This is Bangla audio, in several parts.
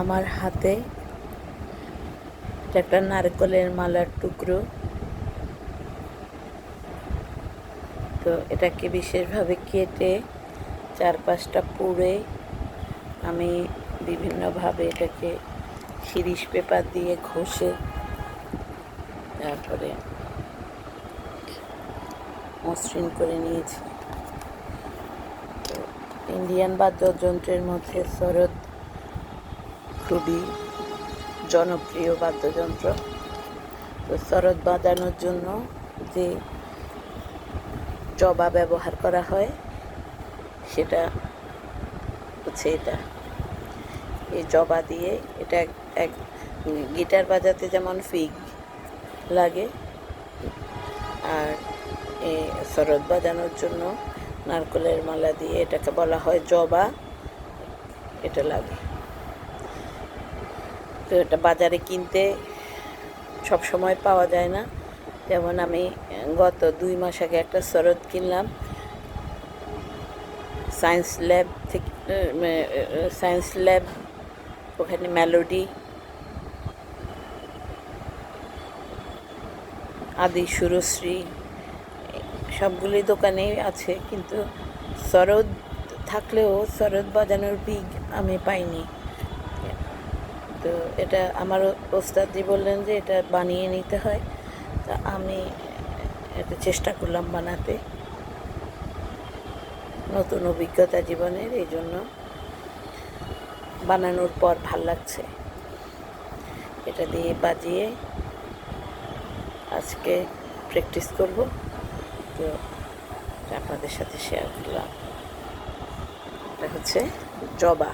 আমার হাতে। একটা নারকেলের মালার টুকরো। তো এটাকে বিশেষভাবে কেটে চার পাঁচটা পুড়ে আমি বিভিন্নভাবে এটাকে শিরিষ পেপার দিয়ে ঘষে তারপরে মসৃণ করে নিয়েছি। ইন্ডিয়ান বাদ্যযন্ত্রের মধ্যে শরৎ খুবই জনপ্রিয় বাদ্যযন্ত্র। তো শরৎ বাজানোর জন্য যে জবা ব্যবহার করা হয়, সেটা হচ্ছে এটা। এই জবা দিয়ে এটা এক- গিটার বাজাতে যেমন ফিগ লাগে, আর এই শরৎ বাজানোর জন্য নারকেলের মালা দিয়ে এটাকে বলা হয় জবা, এটা লাগে। তো এটা বাজারে কিনতে সব সময় পাওয়া যায় না। যেমন আমি গত দুই মাস আগে একটা শরৎ কিনলাম। সায়েন্স ল্যাব থেকে সায়েন্স ল্যাব ওখানে মেলোডি আদি সুরশ্রী সবগুলি দোকানেই আছে। কিন্তু শরৎ থাকলেও শরৎ বাজানোর বিগ আমি পাইনি। তো এটা আমার ওস্তাদি বললেন যে এটা বানিয়ে নিতে হয়। তা আমি এটা চেষ্টা করলাম বানাতে। নতুন অভিজ্ঞতা জীবনের, এই জন্য বানানোর পর ভালো লাগছে। এটা দিয়ে বাজিয়ে আজকে প্র্যাকটিস করব। তো আপনাদের সাথে শেয়ার করলাম। এটা হচ্ছে জবা।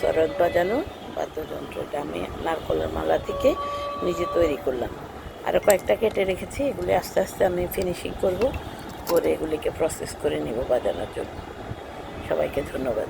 শরৎ বাজানো বাদ্যযন্ত্র এটা আমি নারকলের মালা থেকে নিজে তৈরি করলাম। আরও কয়েকটা কেটে রেখেছি, এগুলি আস্তে আস্তে আমি ফিনিশিং করব, করে এগুলিকে প্রসেস করে নিব বাজানোর জন্য। সবাইকে ধন্যবাদ।